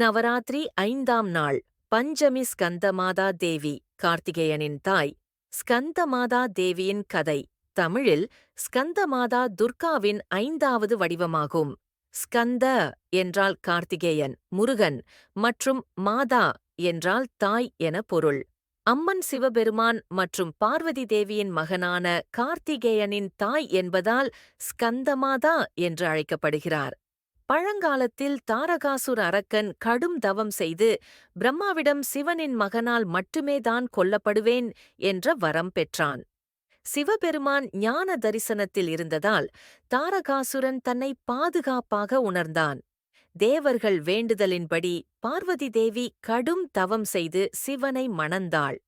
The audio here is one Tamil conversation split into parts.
நவராத்திரி ஐந்தாம் நாள் பஞ்சமி ஸ்கந்தமாதா தேவி கார்த்திகேயனின் தாய். ஸ்கந்தமாதா தேவியின் கதை தமிழில் ஸ்கந்தமாதா துர்காவின் ஐந்தாவது வடிவமாகும். ஸ்கந்த என்றால் கார்த்திகேயன் முருகன் மற்றும் மாதா என்றால் தாய் என பொருள். அம்மன் சிவபெருமான் மற்றும் பார்வதி தேவியின் மகனான கார்த்திகேயனின் தாய் என்பதால் ஸ்கந்தமாதா என்று அழைக்கப்படுகிறார். பழங்காலத்தில் தாரகாசுர அரக்கன் கடும் தவம் செய்து பிரம்மாவிடம் சிவனின் மகனால் மட்டுமே தான் கொல்லப்படுவேன் என்ற வரம் பெற்றான். சிவபெருமான் ஞான தரிசனத்தில் இருந்ததால் தாரகாசுரன் தன்னை பாதுகாப்பாக உணர்ந்தான். தேவர்கள் வேண்டுதலின்படி பார்வதி தேவி கடும் தவம் செய்து சிவனை மணந்தாள்.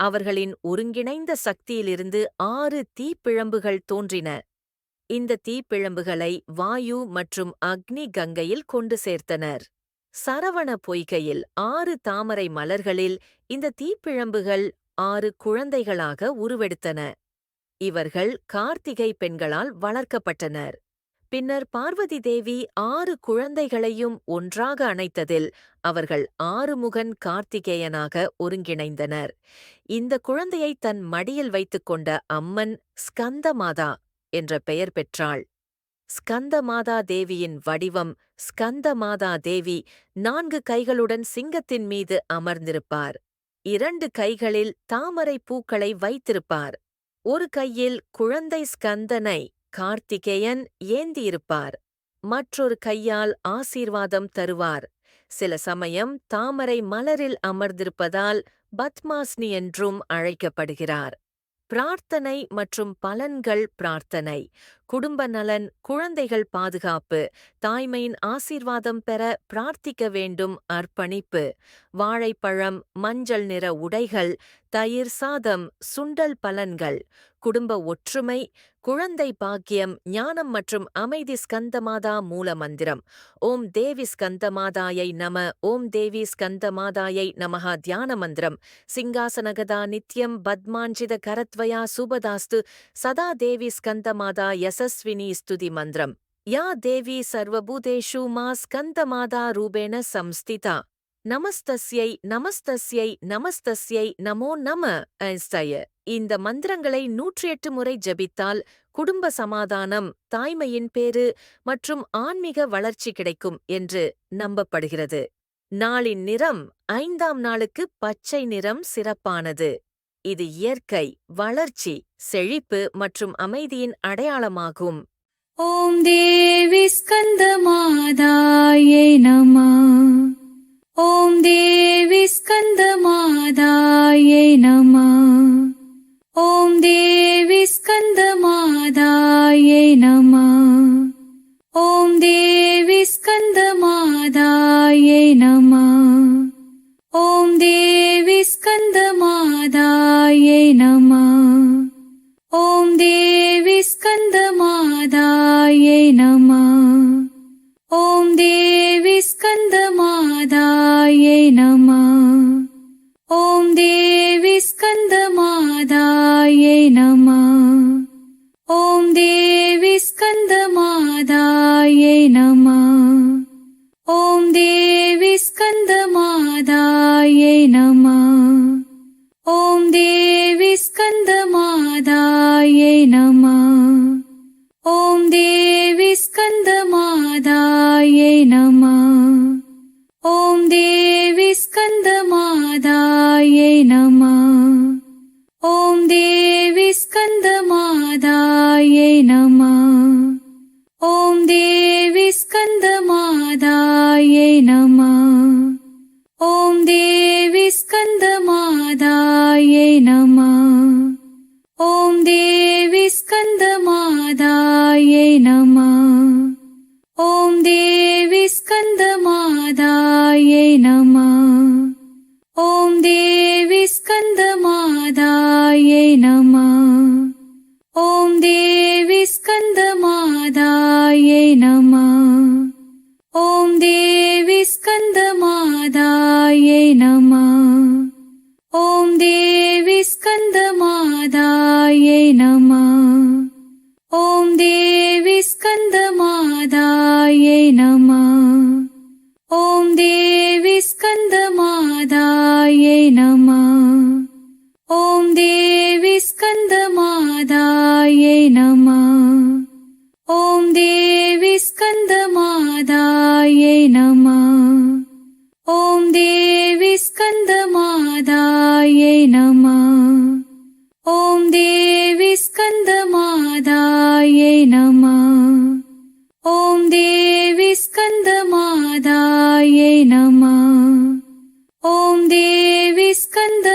அவர்களின் ஒருங்கிணைந்த சக்தியிலிருந்து ஆறு தீப்பிழம்புகள் தோன்றின. இந்த தீப்பிழம்புகளை வாயு மற்றும் அக்னி கங்கையில் கொண்டு சேர்த்தனர். சரவண பொய்கையில் ஆறு தாமரை மலர்களில் இந்த தீப்பிழம்புகள் ஆறு குழந்தைகளாக உருவெடுத்தன. இவர்கள் கார்த்திகை பெண்களால் வளர்க்கப்பட்டனர். பின்னர் பார்வதி தேவி ஆறு குழந்தைகளையும் ஒன்றாக அணைத்ததில் அவர்கள் ஆறுமுகன் கார்த்திகேயனாக ஒருங்கிணைந்தனர். இந்த குழந்தையை தன் மடியில் வைத்துக்கொண்ட அம்மன் ஸ்கந்தமாதா என்ற பெயர் பெற்றாள். ஸ்கந்தமாதா தேவியின் வடிவம் ஸ்கந்தமாதா தேவி நான்கு கைகளுடன் சிங்கத்தின் மீது அமர்ந்திருப்பார். இரண்டு கைகளில் தாமரை பூக்களை வைத்திருப்பார். ஒரு கையில் குழந்தை ஸ்கந்தனை கார்த்திகேயன் ஏந்தியிருப்பார். மற்றொரு கையால் ஆசீர்வாதம் தருவார். சில சமயம் தாமரை மலரில் அமர்ந்திருப்பதால் பத்மாஸ்னி என்றும் அழைக்கப்படுகிறார். பிரார்த்தனை மற்றும் பலன்கள் பிரார்த்தனை. குடும்ப நலன் குழந்தைகள் பாதுகாப்பு தாய்மையின் ஆசீர்வாதம் பெற பிரார்த்திக்க வேண்டும் அர்ப்பணிப்பு. வாழைப்பழம் மஞ்சள் நிற உடைகள் தயிர் சாதம் சுண்டல் பலன்கள். குடும்ப ஒற்றுமை குழந்தை பாக்கியம் ஞானம் மற்றும் அமைதி ஸ்கந்தமாதா மூல மந்திரம் ஓம் தேவி ஸ்கந்தமாதாயை நம ஓம் தேவி ஸ்கந்தமாதாயை நமஹா தியான மந்திரம். சிங்காசனகதா நித்யம் பத்மாஞ்சித கரத்வயா சுபதாஸ்து சதா தேவி ஸ்கந்தமாதா யசஸ்வினி ஸ்துதி மந்திரம். யா தேவி சர்வபூதேஷு மா ஸ்கந்தமாதா ரூபேண சம்ஸ்திதா. நமஸ்தஸ்யை நமஸ்தஸ்யை நமஸ்தஸ்யை நமோ நம ஐஸ்தய இந்த மந்திரங்களை நூற்றி எட்டு முறை ஜபித்தால் குடும்ப சமாதானம் தாய்மையின் பேறு மற்றும் ஆன்மீக வளர்ச்சி கிடைக்கும் என்று நம்பப்படுகிறது. நாளின் நிறம் ஐந்தாம் நாளுக்கு பச்சை நிறம் சிறப்பானது. இது இயற்கை வளர்ச்சி செழிப்பு மற்றும் அமைதியின் அடையாளமாகும். ஓம் தேவி ஸ்கந்த மாதாயே நம. ஓம் தேவி ஸ்கந்த மாதாயே நமா. ஸ்கந்தமாதாயை நம. नमः ಸ್ಕಂದ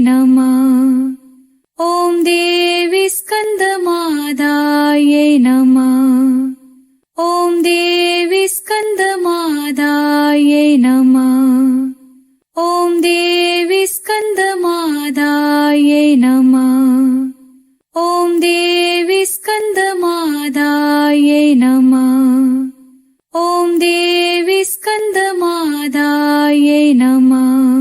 नमः। ॐ देवि देस्कन्ददायै नमः। ॐ देवि देस्कन्ददाय नम। ॐ देवि देस्कन्दमादायै नमः। ॐ देवि देविस्कन्दमादायै नमः। ॐ देवि देविस्कन्दमादायै नमः।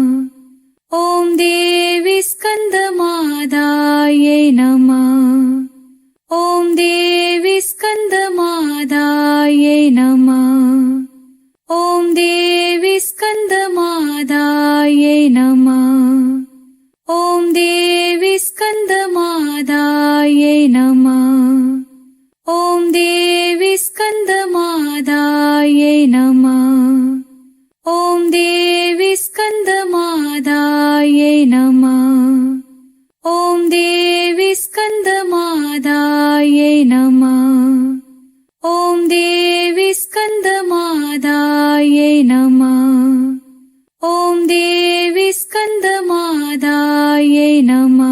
ஸ்கந்தமாதாய நம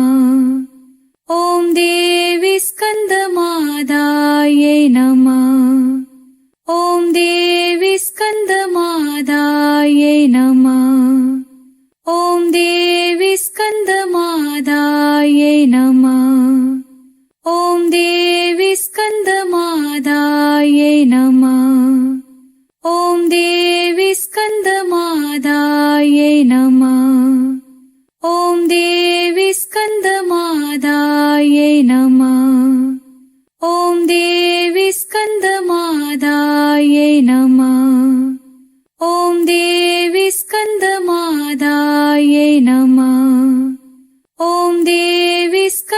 isca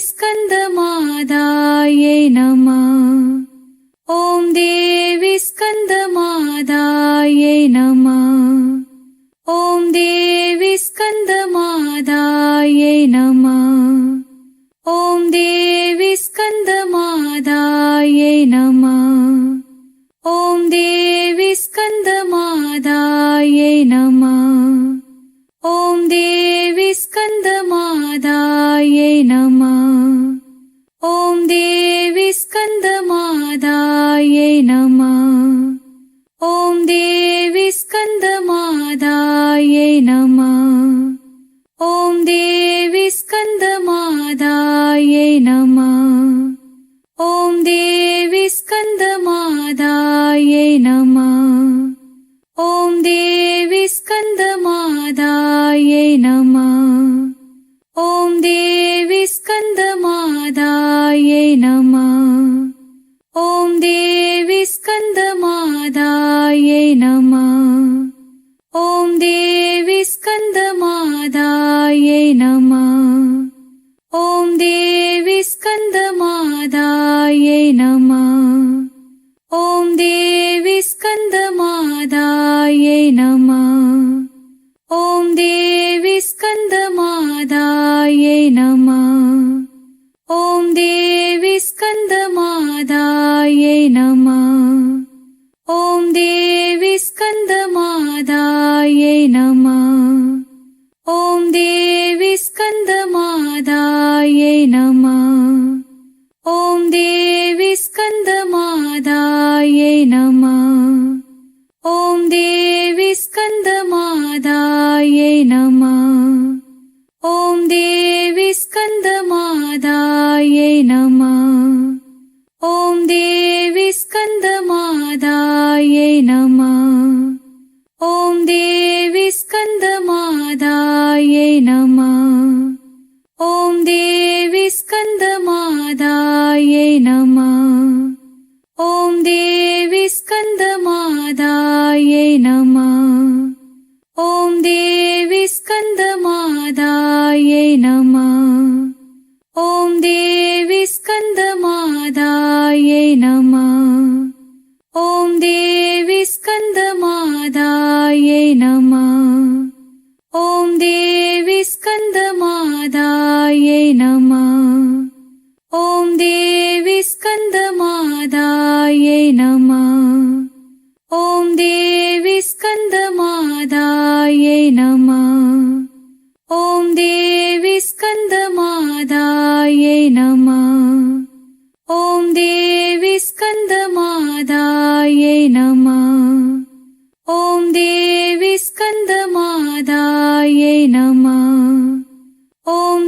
ஸ்கந்த दाय नमः। ॐ देवि स्कन्ददाय नमः। दायै नमः।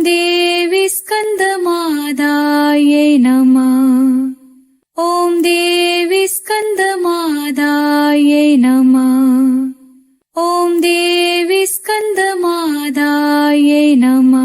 देवि मादायै नमः। ॐ देवि मादायै नमः। ॐ देवि मादायै नमः।